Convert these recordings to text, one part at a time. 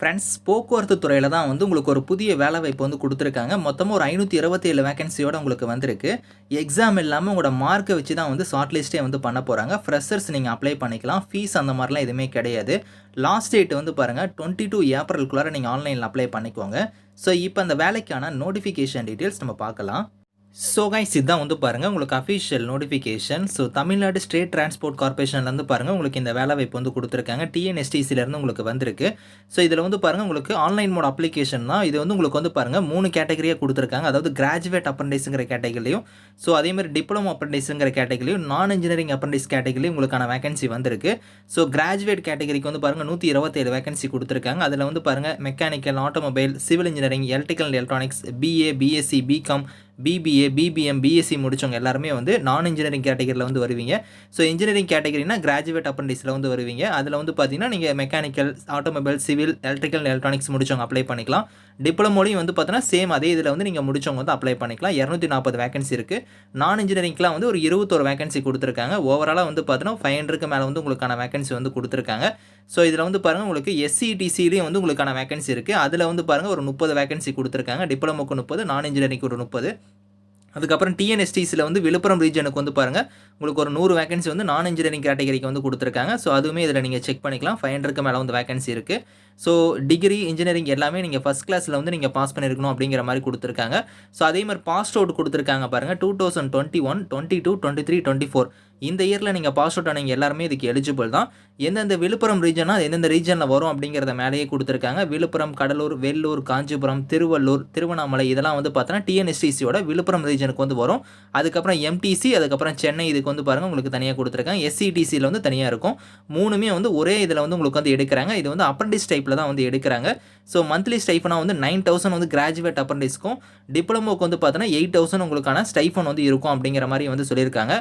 Friends போக்குவரத்து துறையில் தான் வந்து உங்களுக்கு ஒரு புதிய வேலை வாய்ப்பு வந்து கொடுத்துருக்காங்க. மொத்தமாக ஒரு ஐநூற்றி இருபத்தேழு வேகன்சியோட உங்களுக்கு வந்திருக்கு. எக்ஸாம் இல்லாமல் உங்களோட மார்க்கை வச்சு தான் வந்து ஷார்ட் லிஸ்ட்டே வந்து பண்ண போகிறாங்க ஃப்ரெஷர்ஸ் நீங்கள் அப்ளை பண்ணிக்கலாம். ஃபீஸ் அந்த மாதிரிலாம் எதுவுமே கிடையாது. லாஸ்ட் டேட் வந்து பாருங்கள் டுவெண்ட்டி டூ ஏப்ரலுக்குள்ளார நீங்கள் ஆன்லைனில் அப்ளை பண்ணிக்கோங்க. ஸோ இப்போ அந்த வேலைக்கான நோட்டிஃபிகேஷன் டீட்டெயில்ஸ் நம்ம பார்க்கலாம். ஸோ கைஸ் இதுதான் வந்து பாருங்கள் உங்களுக்கு official notification so Tamil Nadu state transport கார்பரேஷன்லேருந்து பாருங்கள் உங்களுக்கு இந்த வேலை வாய்ப்பு வந்து கொடுத்துருக்காங்க. டிஎன்எஸ்டிசிலேருந்து உங்களுக்கு வந்திருக்கு. ஸோ இதில் வந்து பாருங்கள் உங்களுக்கு ஆன்லைன் மோட் அப்ளிகேஷன் தான். இது வந்து உங்களுக்கு வந்து பாருங்கள் மூணு கேட்டகரியாக கொடுத்துருக்காங்க. அதாவது கிராஜுவேட் அப்ரண்டிஸுங்கிற கேட்டகரிலையும் ஸோ அதேமாதிரி டிப்ளமோ அப்ரண்டிஸுங்கிற கேட்டகரிலையும் நான் இன்ஜினியரிங் அப்ரண்டிஸ் கேட்டகரிலையும் உங்களுக்கான வேகன்சி வந்திருக்கு. ஸோ கிராஜுவேட் கேட்டகரிக்கு வந்து பாருங்கள் நூற்றி இருபத்தேழு வேகன்சி கொடுத்துருக்காங்க. அதில் வந்து பாருங்கள் mechanical automobile civil engineering electrical electronics BA BSc BCom BBA BBM BSc முடிச்சவங்க எல்லாருமே வந்து நான் இன்ஜினியரிங் கேட்டகரியில் வந்து வருவீங்க. ஸோ இன்ஜினியரிங் கேட்டகரினா கிராஜுவேட் அப்ரண்டிஸில் வந்து வருவீங்க. அதில் வந்து பார்த்தீங்கன்னா நீங்கள் mechanical automobile civil electrical electronics முடிச்சவங்க அப்ளை பண்ணிக்கலாம். டிப்ளமோலையும் வந்து பார்த்தீங்கன்னா சேம் அதே இதில் வந்து நீங்கள் முடிச்சவங்க வந்து அப்ளை பண்ணிக்கலாம். இரநூத்தி நாற்பது வேகன்சி இருக்குது நான் இன்ஜினியரிங்க்குலாம் வந்து ஒரு இருபத்தொரு வேகன்சி கொடுத்துருக்காங்க. ஓவராலாக வந்து பார்த்தீங்கன்னா ஃபைவ் ஹண்ட்ருக்கு மேலே வந்து உங்களுக்கான வேகன்சி வந்து கொடுத்துருக்காங்க. ஸோ இதில் வந்து பாருங்கள் உங்களுக்கு எஸ்சிடிசிலையும் வந்து உங்களுக்கான வேகன்சி இருக்குது அதில் வந்து பாருங்கள் ஒரு முப்பது வேகன்சி கொடுத்துருக்காங்க. டிப்ளமோக்கு முப்பது நான் இன்ஜினியரிங்க்கு ஒரு முப்பது. அதுக்கப்புறம் டிஎன்எஸ்டிஸில் வந்து விழுப்புரம் ரீஜனுக்கு வந்து பாருங்கள் உங்களுக்கு ஒரு நூறு வேகன்சி வந்து நான் இன்ஜினியரிங் கேட்டகரிக்கு வந்து கொடுத்துருக்காங்க. ஸோ அதுவுமே இதில் நீங்கள் செக் பண்ணிக்கலாம். ஃபைவ் ஹண்ட்ருக்கு மேலே வந்து வேகன்சி இருக்குது ஸோ டிகிரி இன்ஜினியரிங் எல்லாமே நீங்கள் ஃபஸ்ட் கிளாஸில் வந்து நீங்கள் பாஸ் பண்ணியிருக்கணும் அப்படிங்கிற மாதிரி கொடுத்துருக்காங்க. ஸோ அதே மாதிரி பாஸ் அவுட் கொடுத்துருக்காங்க பாருங்கள் two thousand twenty one twenty two twenty three twenty four இந்த இயரில் நீங்கள் பாஸ் அவுட் ஆனீங்க எல்லாருமே இதுக்கு எலிஜிபிள் தான். எந்தெந்த விழுப்புரம் ரீஜனா எந்தெந்த ரீஜனில் வரும் அப்படிங்கிறத மேலேயே கொடுத்துருக்காங்க. விழுப்புரம் கடலூர் வெள்ளூர் காஞ்சிபுரம் திருவள்ளூர் திருவண்ணாமலை இதெல்லாம் வந்து பார்த்தோன்னா டிஎன்எஸ்டிசியோட விழுப்புரம் ரீஜனுக்கு வந்து வரும். அதுக்கப்புறம் எம்டிசி அதுக்கப்புறம் சென்னை இதுக்கு வந்து பாருங்கள் உங்களுக்கு தனியாக கொடுத்துருக்காங்க. எஸ்சிடிசியில் வந்து தனியாக இருக்கும். மூணுமே வந்து ஒரே இதில் வந்து உங்களுக்கு வந்து எடுக்கிறாங்க. இது வந்து அப்ரண்டிஸ் டைப்பில் தான் வந்து எடுக்கிறாங்க. ஸோ மந்த்லி ஸ்டைஃபனாக வந்து நைன் தௌசண்ட் வந்து கிராஜுவேட் அப்ரண்டிஸ்க்கும் டிப்ளமோக்கு வந்து பார்த்தோன்னா எயிட் தௌசண்ட் உங்களுக்கான ஸ்டைஃபன் வந்து இருக்கும் அப்படிங்கிற மாதிரி வந்து சொல்லியிருக்காங்க.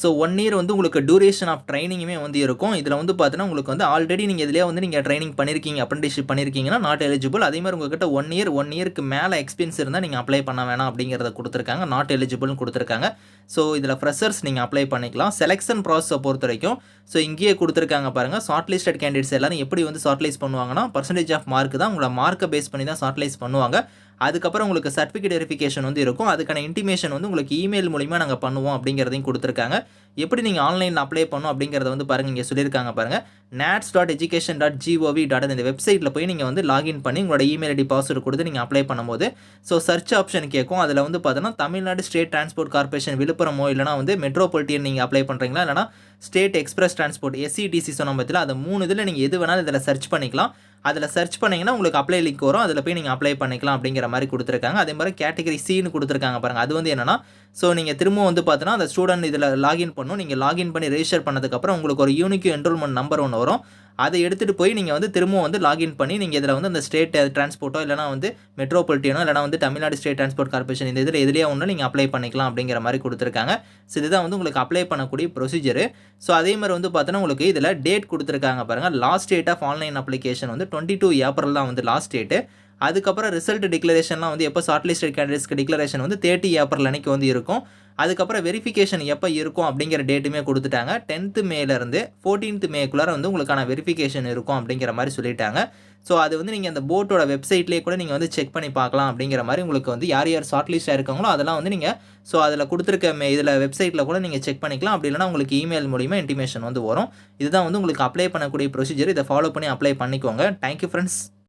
ஸோ ஒன் இயர் வந்து உங்களுக்கு டூரேஷன் ஆஃப் ட்ரைனிங்குமே வந்து இருக்கும். இதில் வந்து பார்த்தீங்கன்னா உங்களுக்கு வந்து ஆல்ரெடி நீங்கள் இதிலே வந்து நீங்கள் ட்ரைனிங் பண்ணியிருக்கீங்க அப்ரண்டிஷிப் பண்ணியிருக்கீங்கன்னா நாட் எலிஜிபிள் அதே மாதிரி உங்ககிட்ட ஒன் இயர் ஒன் இயருக்கு மேலே எக்ஸ்பீரியன்ஸ் இருந்தால் நீங்கள் அப்ளை பண்ண வேணாம் அப்படிங்கிறத கொடுத்துருக்காங்க. நாட் எலிஜிபிள்னு கொடுத்துருக்காங்க. ஸோ இதில் ஃப்ரெஷர்ஸ் நீங்கள் அப்ளை பண்ணிக்கலாம். செலெக்ஷன் ப்ராசஸை பொறுத்த வரைக்கும் ஸோ இங்கேயே கொடுத்துருக்காங்க பாருங்கள் ஷார்ட்லிஸ்டட் கேண்டிடேட்ஸ் எல்லாரும் எப்படி வந்து ஷார்ட்லைஸ் பண்ணுவாங்கன்னா பர்சன்டேஜ் ஆஃப் மார்க் தான் உங்களை மார்க்கை பேஸ் பண்ணி தான் ஷார்ட்லைஸ் பண்ணுவாங்க. அதுக்கப்புறம் உங்களுக்கு சர்டிஃபிகேட் வெரிஃபிகேஷன் வந்து இருக்கும். அதுக்கான இன்டிமேஷன் வந்து உங்களுக்கு இமெயில் மூலிமா நாங்கள் பண்ணுவோம் அப்படிங்கிறதையும் கொடுத்துருக்காங்க. எப்படி நீங்கள் ஆன்லைனில் அப்ளை பண்ணும் அப்படிங்கிறத வந்து பாருங்கள் இங்கே சொல்லியிருக்காங்க பாருங்கள் NATS dot education dot gov dot இந்த வெப்சைட்டில் போய் நீங்கள் வந்து லாகின் பண்ணி உங்களோட இமெயில் ஐடி பாஸ்வேர்டு கொடுத்து நீங்கள் அப்ளை பண்ணும்போது ஸோ சர்ச் ஆப்ஷன் கேட்கும் அதில் வந்து பார்த்தோன்னா தமிழ்நாடு ஸ்டேட் டிரான்ஸ்போர்ட் கார்பரேஷன் விழுப்புரமோ இல்லைனா வந்து மெட்ரோபாலிட்டியன் நீங்கள் அப்ளை பண்ணுறீங்களா இல்லைனா ஸ்டேட் எக்ஸ்பிரஸ் டிரான்ஸ்போர்ட் எஸ்சிடிசி சொன்ன பற்றியில் அதை மூணு இதில் நீங்கள் எது வேணாலும் இதில் சர்ச் பண்ணிக்கலாம். அதில் சர்ச் பண்ணிங்கன்னா உங்களுக்கு அப்ளை லிங்க் வரும். அதில் போய் நீங்கள் அப்ளை பண்ணிக்கலாம் அப்படிங்கிற மாதிரி கொடுத்துருக்காங்க. அதே மாதிரி கேட்டகரி சின்னு கொடுத்துருக்காங்க பாருங்கள் அது வந்து என்னென்னா ஸோ நீங்கள் திரும்ப வந்து பார்த்தோன்னா அந்த ஸ்டூடெண்ட் இதில் லாகின் பண்ணும். நீங்கள் லாகின் பண்ணி ரெஜிஸ்டர் பண்ணதுக்கப்புறம் உங்களுக்கு ஒரு யூனிக் என்ரோல்மெண்ட் நம்பர் ஒன்று வரும். அதை எடுத்துகிட்டு போய் நீங்கள் வந்து திரும்பவும் வந்து லாகின் பண்ணி நீங்கள் இதில் வந்து அந்த ஸ்டேட் டிரான்ஸ்போர்ட்டோ இல்லைனா வந்து மெட்ரோபாலிட்டியனோ இல்லைனா வந்து தமிழ்நாடு ஸ்டேட் டிரான்ஸ்போர்ட் கார்பரேஷன் இந்த இதில் எதுலேயே ஒன்று நீங்கள் அப்ளை பண்ணிக்கலாம் அப்படிங்கிற மாதிரி கொடுத்துருக்காங்க. ஸோ இதுதான் வந்து உங்களுக்கு அப்ளை பண்ணக்கூடிய ப்ரொசீஜரு ஸோ அதே மாதிரி வந்து பார்த்தோன்னா உங்களுக்கு இதில் டேட் கொடுத்துருக்காங்க பாருங்கள் last date of online application வந்து டுவெண்ட்டி டூ ஏப்ரல் தான் வந்து லாஸ்ட் டேட்டு அதுக்கப்புறம் ரிசல்ட் டிக்ளரேஷன்லாம் வந்து எப்போ ஷார்ட் லிஸ்டட் கேண்டிடேட்ஸ்க்கு டிக்ளரேஷன் வந்து தேர்ட்டி ஏப்ரல் அன்னைக்கு வந்து இருக்கும். அதுக்கப்புறம் வெரிஃபிகேஷன் எப்போ இருக்கும் அப்படிங்கிற டேட்டுமே கொடுத்துட்டாங்க. டென்த்து மேலேருந்து ஃபோர்டீன்த் மேக்குள்ளார வந்து உங்களுக்கான வெரிஃபிகேஷன் இருக்கும் அப்படிங்கிற மாதிரி சொல்லிட்டாங்க. ஸோ அது வந்து நீங்கள் அந்த போட்டோட வெப்சைட்லேயே கூட நீங்கள் வந்து செக் பண்ணி பார்க்கலாம் அப்படிங்கிற மாதிரி உங்களுக்கு வந்து யார் யார் ஷார்ட் லிஸ்ட்டாக இருக்காங்களோ அதெல்லாம் வந்து நீங்கள் ஸோ அதில் கொடுத்துருக்க மே இதில் வெப்சைட்டில் கூட நீங்கள் செக் பண்ணிக்கலாம். அப்படி இல்லைனா உங்களுக்கு இமெயில் மூலிமா இன்டிமேஷன் வந்து வரும். இதுதான் வந்து உங்களுக்கு அப்ளை பண்ணக்கூடிய ப்ரொசீஜர் இதை ஃபாலோ பண்ணி அப்ளை பண்ணிக்கோங்க. Thank you friends